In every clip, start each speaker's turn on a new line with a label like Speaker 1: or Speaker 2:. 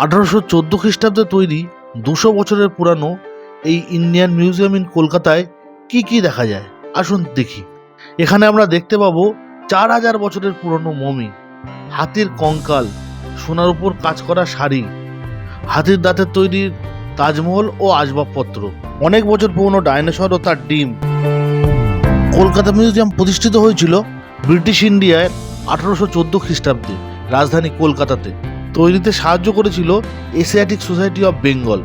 Speaker 1: আঠারোশো চোদ্দ খ্রিস্টাব্দে তৈরি দুশো বছরের পুরানো এই ইন্ডিয়ান মিউজিয়াম ইন কলকাতায় কি কি দেখা যায়? আসুন দেখি। এখানে আমরা দেখতে পাবো চার হাজার বছরের পুরনো মমি, হাতির কঙ্কাল, সোনার উপর কাজ করা শাড়ি, হাতির দাঁতের তৈরি তাজমহল ও আসবাবপত্র। অনেক বছর পুরনো ডাইনোসর ও তার ডিম। কলকাতা মিউজিয়াম প্রতিষ্ঠিত হয়েছিল ব্রিটিশ ইন্ডিয়ায় আঠারোশো চোদ্দ খ্রিস্টাব্দে, রাজধানী কলকাতাতে। তৈরিতে সাহায্য করেছিল Asiatic society of Bengal.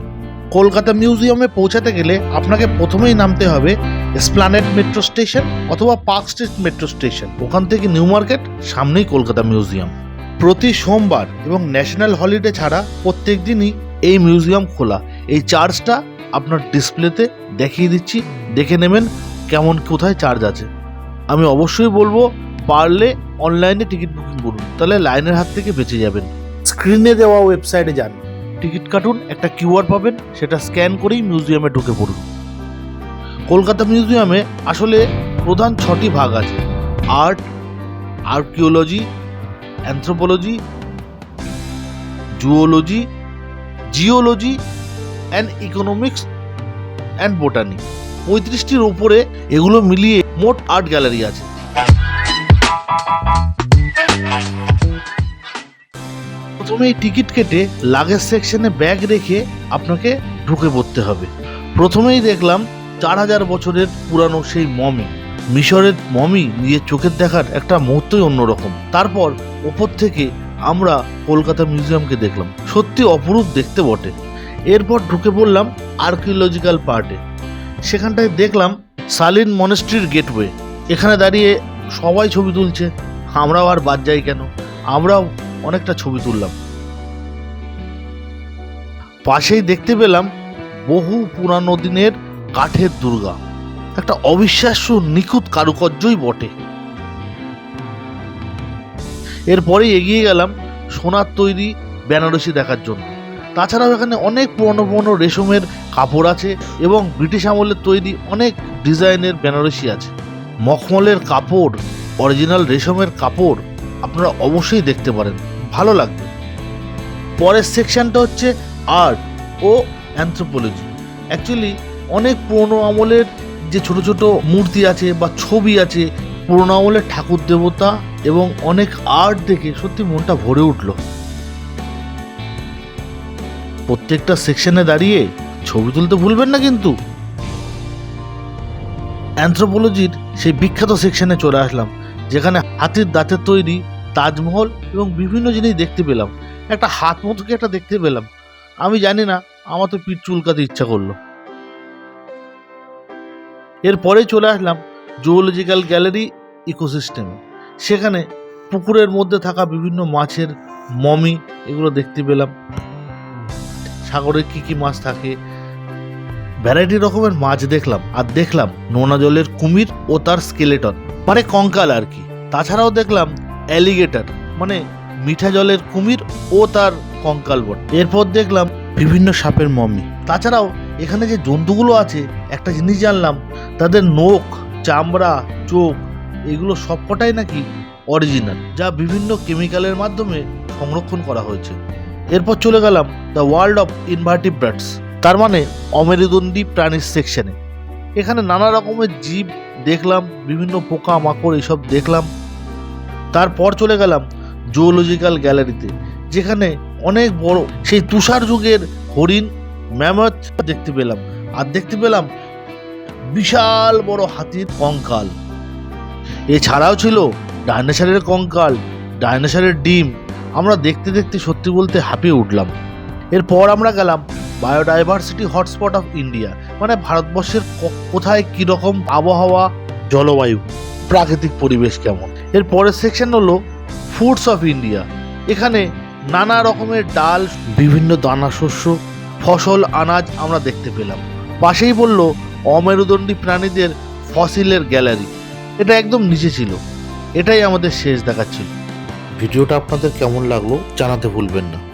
Speaker 1: Kolkata মিউজিয়ামে পৌঁছাতে গেলে আপনাকে প্রথমেই নামতে হবে স্প্লানেট মেট্রো স্টেশন অথবা পার্ক স্ট্রিট মেট্রো স্টেশন। ওখান থেকে নিউ মার্কেট, সামনেই কলকাতা মিউজিয়াম। প্রতি সোমবার এবং ন্যাশনাল হলিডে ছাড়া প্রত্যেক দিনই এই মিউজিয়াম খোলা। এই চার্জটা আপনার ডিসপ্লেতে দেখিয়ে দিচ্ছি। দেখে নেবেন কেমন, কোথায় চার্জ আছে। আমি অবশ্যই বলব, পারলে অনলাইনে টিকিট বুকিং করুন। তাহলে লাইনের হাত থেকে বেঁচে যাবেন। স্ক্রিনে দেওয়া ওয়েবসাইটে যান। টিকিট কাটুন, একটা কিউআর পাবেন, সেটা স্ক্যান করেই মিউজিয়ামে ঢুকে পড়ুন। কলকাতা মিউজিয়ামে আসলে প্রধান ছটি ভাগ আছে, art, archaeology, anthropology, zoology, geology, and economics and botany. পঁয়ত্রিশটির ওপরে এগুলো মিলিয়ে মোট আর্ট গ্যালারি আছে। প্রথমেই টিকিট কেটে লাগেজ সেকশনে ব্যাগ রেখে আপনাকে ঢুকে পড়তে হবে। প্রথমেই দেখলাম চার হাজার বছরের পুরানো সেই মমি। মিশরের মমি নিজের চোখের দেখার একটা মুহূর্তই অন্যরকম। তারপর ওপর থেকে আমরা কলকাতা মিউজিয়ামকে দেখলাম। সত্যি অপরূপ দেখতে বটে। এরপর ঢুকে পড়লাম আর্কিওলজিক্যাল পার্টে সেখানটায় দেখলাম সালিন মনেস্ট্রির গেটওয়ে এখানে দাঁড়িয়ে সবাই ছবি তুলছে। আমরাও আর বাদ যাই কেন? আমরাও অনেকটা ছবি তুললাম। পাশেই দেখতে পেলাম বহু পুরানো দিনের কাঠের দুর্গা। একটা অবিশ্বাস্য নিখুঁত কারুকার্যই বটে। এরপরেই এগিয়ে গেলাম সোনার তৈরি বেনারসি দেখার জন্য। তাছাড়াও এখানে অনেক পুরনো পুরনো রেশমের কাপড় আছে এবং ব্রিটিশ আমলের তৈরি অনেক ডিজাইনের বেনারসি আছে। মখমলের কাপড়, অরিজিনাল রেশমের কাপড় আপনারা অবশ্যই দেখতে পারেন। ভালো লাগবে। পরের সেকশনটা হচ্ছে আর্ট ও অ্যান্থ্রোপোলজি। অ্যাকচুয়ালি অনেক পুরনো আমলের যে ছোট ছোট মূর্তি আছে বা ছবি আছে, পুরনো আমলের ঠাকুর দেবতা এবং অনেক আর্ট দেখে সত্যি মনটা ভরে উঠল। প্রত্যেকটা সেকশনে দাঁড়িয়ে ছবি তুলতে ভুলবেন না কিন্তু। অ্যান্থ্রোপোলজির সেই বিখ্যাত সেকশনে চলে আসলাম, যেখানে হাতির দাঁতের তৈরি, তাজমহল এবং বিভিন্ন জিনিস দেখতে পেলাম। একটা হাত মতো কি একটা দেখতে পেলাম। আমি জানি না, আমার তো পিঠ চুলকাতে ইচ্ছা করল। এরপরে চলে আসলাম জুওলজিক্যাল গ্যালারি ইকোসিস্টেমে সেখানে পুকুরের মধ্যে থাকা বিভিন্ন মাছের মমি, এগুলো দেখতে পেলাম। সাগরে কি কি মাছ থাকে। ভ্যারাইটি রকমের মাছ দেখলাম, আর দেখলাম নোনা জলের কুমির ও তার স্কেলেটন মানে কঙ্কাল আর কি। তাছাড়াও দেখলাম অ্যালিগেটর মানে মিঠা জলের কুমির ও তার কঙ্কাল বট। এরপর দেখলাম বিভিন্ন সাপের মমি। তাছাড়াও এখানে যে জন্তুগুলো আছে, একটা জিনিস জানলাম, তাদের নখ, চামড়া, চোখ, এগুলো সবকটাই নাকি অরিজিনাল যা বিভিন্ন কেমিক্যালের মাধ্যমে সংরক্ষণ করা হয়েছে। এরপর চলে গেলাম দ্য ওয়ার্ল্ড অফ ইনভার্টিব্রাটস তার মানে অমেরুদণ্ডী প্রাণীর সেকশনে এখানে নানা রকমের জীব দেখলাম, বিভিন্ন পোকা মাকড় এসব দেখলাম। তারপর চলে গেলাম জুওলজিক্যাল গ্যালারিতে, যেখানে অনেক বড় সেই তুষার যুগের হরিণ ম্যামথ দেখতে পেলাম। আর দেখতে পেলাম বিশাল বড় হাতির কঙ্কাল। এছাড়াও ছিল ডাইনোসরের কঙ্কাল, ডাইনোসরের ডিম। আমরা দেখতে দেখতে সত্যি বলতে হাঁপিয়ে উঠলাম। এরপর আমরা গেলাম বায়োডাইভার্সিটি হটস্পট অফ ইন্ডিয়া মানে ভারতবর্ষের কোথায় কীরকম আবহাওয়া, জলবায়ু, প্রাকৃতিক পরিবেশ কেমন। এর পরের সেকশন হলো ফুডস অফ ইন্ডিয়া এখানে নানা রকমের ডাল, বিভিন্ন দানা শস্য ফসল, আনাজ আমরা দেখতে পেলাম। পাশেই বলল অমেরুদণ্ডী প্রাণীদের ফসিলের গ্যালারি। এটা একদম নিচে ছিল। এটাই আমাদের শেষ দেখাচ্ছিল। ভিডিওটা আপনাদের কেমন লাগল জানাতে ভুলবেন না।